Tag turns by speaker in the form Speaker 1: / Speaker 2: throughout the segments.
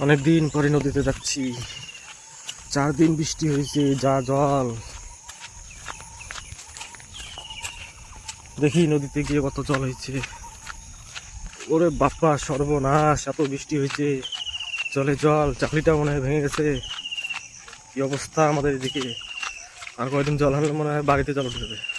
Speaker 1: অনেক দিন পরে নদীতে যাচ্ছি। চার দিন বৃষ্টি হয়েছে, যা জল। দেখি নদীতে গিয়ে কত জল হয়েছে। ওরে বাপ্পা, সর্বনাশ, এত বৃষ্টি হয়েছে। জলে জল চাকরিটা মনে হয় ভেঙে গেছে। কি অবস্থা আমাদের এদিকে? আর কয়েকদিন জল হলে মনে হয় বাড়িতে জল উঠে যাবে।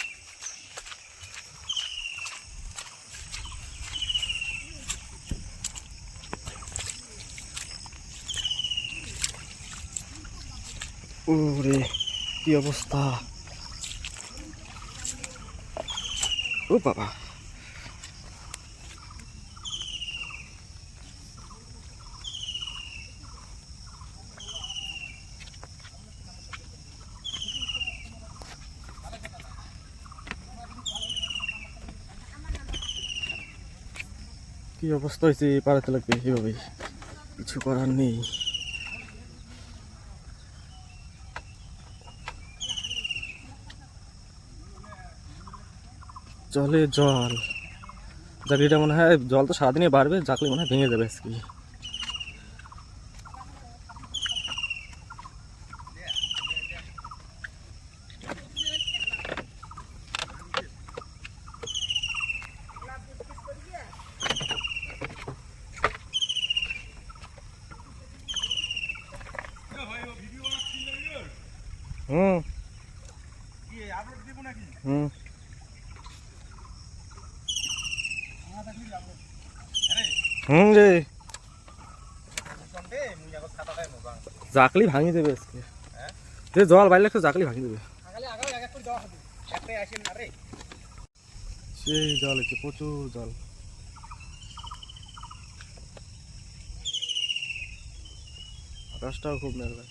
Speaker 1: ওরে কি অবস্থা? ও বাবা। কি অবস্থা হয়েছে? পাড়াতে লাগবে এভাবেই কিছু করার নেই। জলে জল। জাকলিটা মনে হয় জল তো সারাদিনে বাড়বে জাকলি মনে হয় ভেঙে যাবে আজকে। হুম। হুম। হুম রে। জাকলি ভাঙি দেবে আজকে। যে জল বাইরে লাগছে জাকলি ভাঙি দেবে। সেই জল হচ্ছে প্রচুর জল। আকাশটাও খুব মেঘলা।